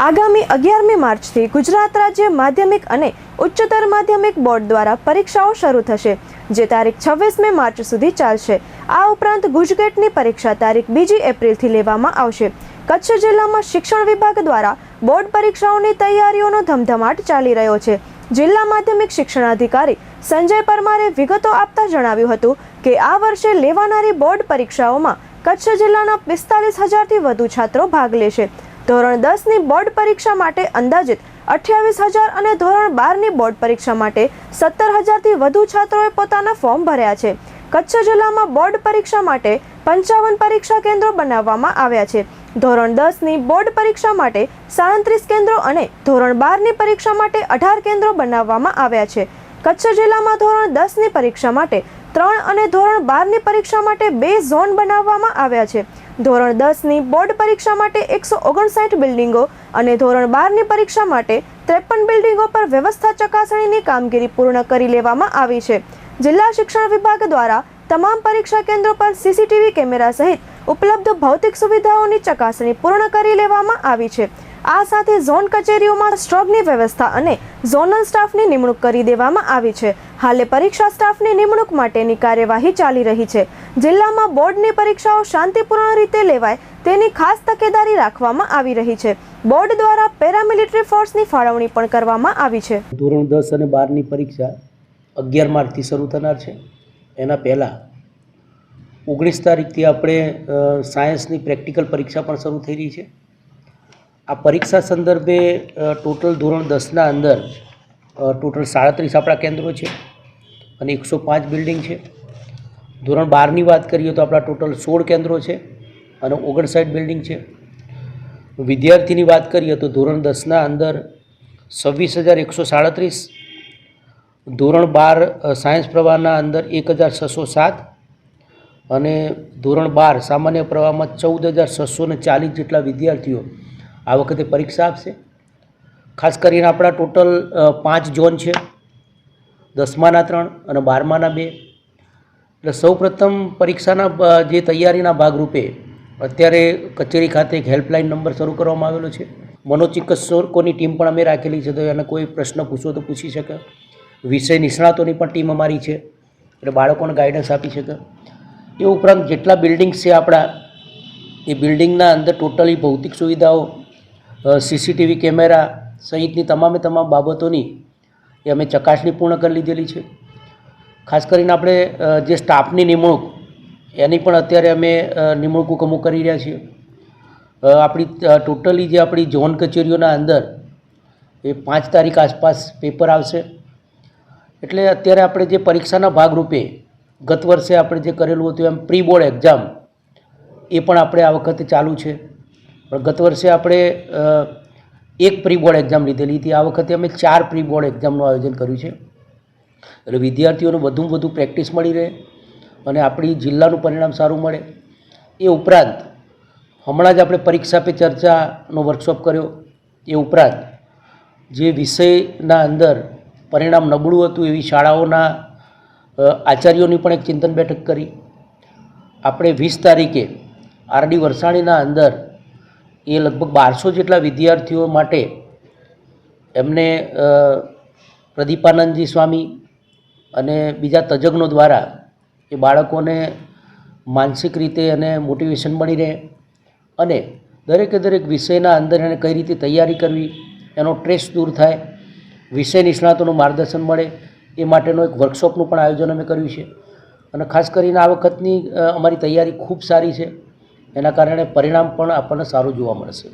આગામી અગિયારમી માર્ચથી ગુજરાત રાજ્ય માધ્યમિક અને ઉચ્ચતર માધ્યમિક બોર્ડ દ્વારા પરીક્ષાઓ શરૂ થશે, જે તારીખ છવ્વીસમી માર્ચ સુધી ચાલશે. આ ઉપરાંત ગુજકેટની પરીક્ષા તારીખ બીજી એપ્રિલથી લેવામાં આવશે. કચ્છ જિલ્લામાં શિક્ષણ વિભાગ દ્વારા બોર્ડ પરીક્ષાઓની તૈયારીઓનો ધમધમાટ ચાલી રહ્યો છે. જિલ્લા માધ્યમિક શિક્ષણાધિકારી સંજય પરમારે વિગતો આપતા જણાવ્યું હતું કે આ વર્ષે લેવાનારી બોર્ડ પરીક્ષાઓમાં કચ્છ જિલ્લાના પિસ્તાલીસ હજારથી વધુ છાત્રો ભાગ લેશે. ધોરણ દસની બોર્ડ પરીક્ષા માટે અંદાજિત અઠ્યાવીસ હજાર અને ધોરણ બારની બોર્ડ પરીક્ષા માટે સત્તર હજારથી વધુ છાત્રોએ પોતાના ફોર્મ ભર્યા છે. કચ્છ જિલ્લામાં બોર્ડ પરીક્ષા માટે પંચાવન પરીક્ષા કેન્દ્રો બનાવવામાં આવ્યા છે. ધોરણ દસની બોર્ડ પરીક્ષા માટે સાડત્રીસ કેન્દ્રો અને ધોરણ બારની પરીક્ષા માટે અઢાર કેન્દ્રો બનાવવામાં આવ્યા છે. કચ્છ જિલ્લામાં ધોરણ દસની પરીક્ષા માટે ત્રણ અને ધોરણ બારની પરીક્ષા માટે બે ઝોન બનાવવામાં આવ્યા છે. ધોરણ દસની બોર્ડ પરીક્ષા માટે એકસો ઓગણસાઠ બિલ્ડિંગો અને ધોરણ બારની પરીક્ષા માટે ત્રેપન બિલ્ડિંગો પર વ્યવસ્થા ચકાસણીની કામગીરી પૂર્ણ કરી લેવામાં આવી છે. જિલ્લા શિક્ષણ વિભાગ દ્વારા તમામ પરીક્ષા કેન્દ્રો પર સીસીટીવી કેમેરા સહિત ઉપલબ્ધ ભૌતિક સુવિધાઓની ચકાસણી પૂર્ણ કરી લેવામાં આવી છે. આ સાથે ઝોન કચેરીઓમાં સ્ટ્રોગની વ્યવસ્થા અને ઝોનલ સ્ટાફની નિમણૂક કરી દેવામાં આવી છે. હાલે પરીક્ષા સ્ટાફની નિમણૂક માટેની કાર્યવાહી ચાલી રહી છે. જિલ્લામાં બોર્ડની પરીક્ષાઓ શાંતિપૂર્ણ રીતે લેવાય તેની ખાસ તકેદારી રાખવામાં આવી રહી છે. બોર્ડ દ્વારા પેરામિલિટરી ફોર્સની ફાળવણી પણ કરવામાં આવી છે. ધોરણ દસ અને બારની પરીક્ષા અગિયાર માર્ચથી શરૂ થનાર છે. એના પહેલાં ઓગણીસ તારીખથી આપણે સાયન્સની પ્રેક્ટિકલ પરીક્ષા પણ શરૂ થઈ રહી છે. આ પરીક્ષા સંદર્ભે ટોટલ ધોરણ દસના અંદર ટોટલ સાડત્રીસ આપણા કેન્દ્રો છે અને એકસો પાંચ બિલ્ડિંગ છે. ધોરણ બારની વાત કરીએ તો આપણા ટોટલ સોળ કેન્દ્રો છે અને ઓગણસાઠ બિલ્ડિંગ છે. વિદ્યાર્થીની વાત કરીએ તો ધોરણ દસના અંદર છવ્વીસ હજાર એકસો સાડત્રીસ, ધોરણ બાર સાયન્સ પ્રવાહના અંદર એક હજાર છસો સાત અને ધોરણ બાર સામાન્ય પ્રવાહમાં ચૌદ હજાર છસો ને ચાલીસ જેટલા વિદ્યાર્થીઓ આ વખતે પરીક્ષા આપશે. ખાસ કરીને આપણા ટોટલ પાંચ ઝોન છે. દસમાના ત્રણ અને બારમાના બે. એટલે સૌપ્રથમ પરીક્ષાના જે તૈયારીના ભાગરૂપે અત્યારે કચેરી ખાતે એક હેલ્પલાઇન નંબર શરૂ કરવામાં આવેલો છે. મનોચિકિત્સકોની ટીમ પણ અમે રાખેલી છે તો એને કોઈ પ્રશ્ન પૂછવો તો પૂછી શકે. વિષય નિષ્ણાતોની પણ ટીમ અમારી છે. એટલે બાળકોને ગાઈડન્સ આપી શકે. એ ઉપરાંત જેટલા બિલ્ડિંગ્સ છે આપણા, એ બિલ્ડિંગના અંદર ટોટલી ભૌતિક સુવિધાઓ સીસીટીવી કેમેરા સહિતની તમામે તમામ બાબતોની એ અમે ચકાસણી પૂર્ણ કરી લીધેલી છે. ખાસ કરીને આપણે જે સ્ટાફની નિમણૂક, એની પણ અત્યારે અમે નિમણૂક હુકમો કરી રહ્યા છીએ. આપણી ટોટલી જે આપણી ઝોન કચેરીઓના અંદર એ પાંચ તારીખ આસપાસ પેપર આવશે. એટલે અત્યારે આપણે જે પરીક્ષાના ભાગરૂપે ગત વર્ષે આપણે જે કરેલું હતું એમ પ્રી બોર્ડ એક્ઝામ, એ પણ આપણે આ વખતે ચાલુ છે. પણ ગત વર્ષે આપણે એક પ્રી બોર્ડ એક્ઝામ લીધેલી હતી. આ વખતે અમે ચાર પ્રી બોર્ડ એક્ઝામનું આયોજન કર્યું છે. એટલે વિદ્યાર્થીઓને વધુમાં વધુ પ્રેક્ટિસ મળી રહે અને આપણી જિલ્લાનું પરિણામ સારું મળે. એ ઉપરાંત, હમણાં જ આપણે પરીક્ષા પે ચર્ચાનો વર્કશોપ કર્યો. એ ઉપરાંત, જે વિષયના અંદર પરિણામ નબળું હતું એવી શાળાઓના આચાર્યોની પણ એક ચિંતન બેઠક કરી. આપણે વીસ તારીખે આરડી વરસાણીના અંદર એ લગભગ બારસો જેટલા વિદ્યાર્થીઓ માટે એમને પ્રદીપાનંદજી સ્વામી અને બીજા તજજ્ઞો દ્વારા એ બાળકોને માનસિક રીતે એને મોટિવેશન મળી રહે અને દરેકે દરેક વિષયના અંદર એને કઈ રીતે તૈયારી કરવી, એનો ટ્રેસ દૂર થાય, વિષય નિષ્ણાતોનું માર્ગદર્શન મળે, એ માટેનો એક વર્કશોપનું પણ આયોજન અમે કર્યું છે. અને ખાસ કરીને આ વખતની અમારી તૈયારી ખૂબ સારી છે. એના કારણે પરિણામ પણ આપણને સારું જોવા મળશે.